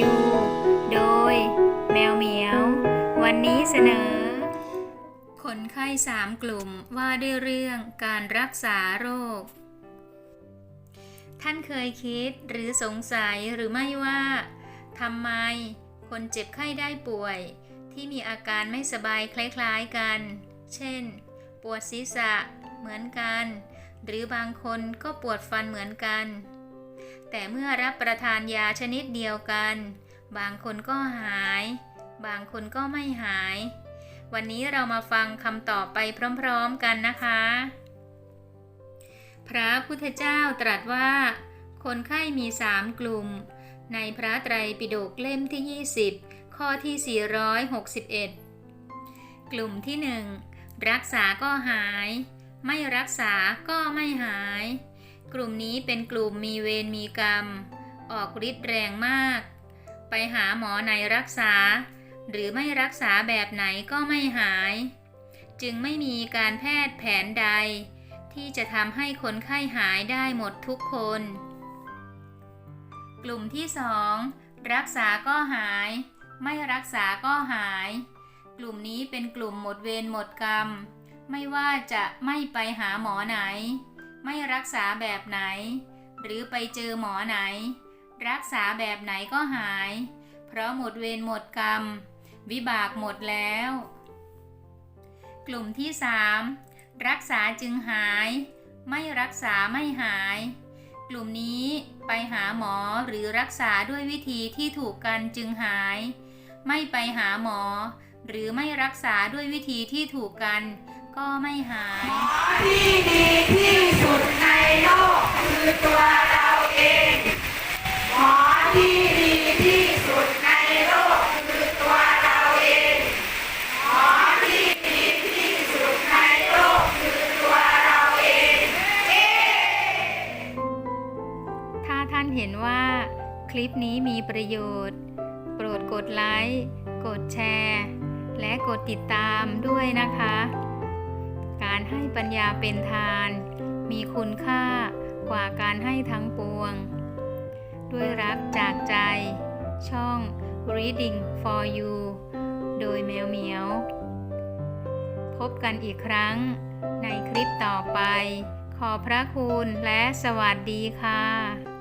ยูโดย แมวเหมียว วันนี้เสนอ คนไข้สามกลุ่มว่าด้วยเรื่องการรักษาโรค ท่านเคยคิดหรือสงสัยหรือไม่ว่าทำไม คนเจ็บไข้ได้ป่วย ที่มีอาการไม่สบายคล้ายๆกัน เช่น ปวดศีรษะเหมือนกัน หรือบางคนก็ปวดฟันเหมือนกัน แต่เมื่อรับประทานยาชนิดเดียวกัน บางคนก็หาย บางคนก็ไม่หาย วันนี้เรามาฟังคำตอบไปพร้อมๆกันนะคะ พระพุทธเจ้าตรัสว่า คนไข้มีสามกลุ่ม ในพระไตรปิฎกเล่มที่ 20 ข้อที่ 461 กลุ่มที่ 1 รักษาก็หาย ไม่รักษาก็ไม่หาย กลุ่มนี้เป็นกลุ่มมีเวรมีกรรม ออกฤทธิ์แรงมาก ไปหาหมอไหนรักษา หรือไม่รักษาแบบไหนก็ไม่หาย จึงไม่มีการแพทย์แผนใด ที่จะทำให้คนไข้หายได้หมดทุกคน กลุ่มที่ 2 รักษาก็หาย ไม่รักษาก็หาย กลุ่มนี้เป็นกลุ่มหมดเวรหมดกรรม ไม่ว่าจะไม่ไปหาหมอไหน ไม่รักษาแบบไหน หรือไปเจอหมอไหน รักษาแบบไหนก็หาย เพราะหมดเวรหมดกรรม วิบากหมดแล้ว กลุ่มที่ 3 รักษาจึงหาย ไม่รักษาไม่หาย กลุ่มนี้ไปหาหมอหรือรักษาด้วยวิธีที่ถูกกันจึงหาย ไม่ไปหาหมอ หรือไม่รักษาด้วยวิธีที่ถูกกัน ก็ไม่หาย หมอที่ดีที่สุดในโลกคือตัวเราเอง หมอที่ดีที่สุดในโลกคือตัวเราเอง หมอที่ดีที่สุดในโลกคือตัวเราเอง ถ้าท่านเห็นว่าคลิปนี้มีประโยชน์ โปรดกดไลค์ กดแชร์ และกดติดตามด้วยนะคะ การให้ปัญญาเป็นทาน มีคุณค่ากว่าการให้ทั้งปวง ด้วยรักจากใจ ช่อง Reading for You โดยแมวเหมียว พบกันอีกครั้งในคลิปต่อไป ขอพระคุณและสวัสดีค่ะ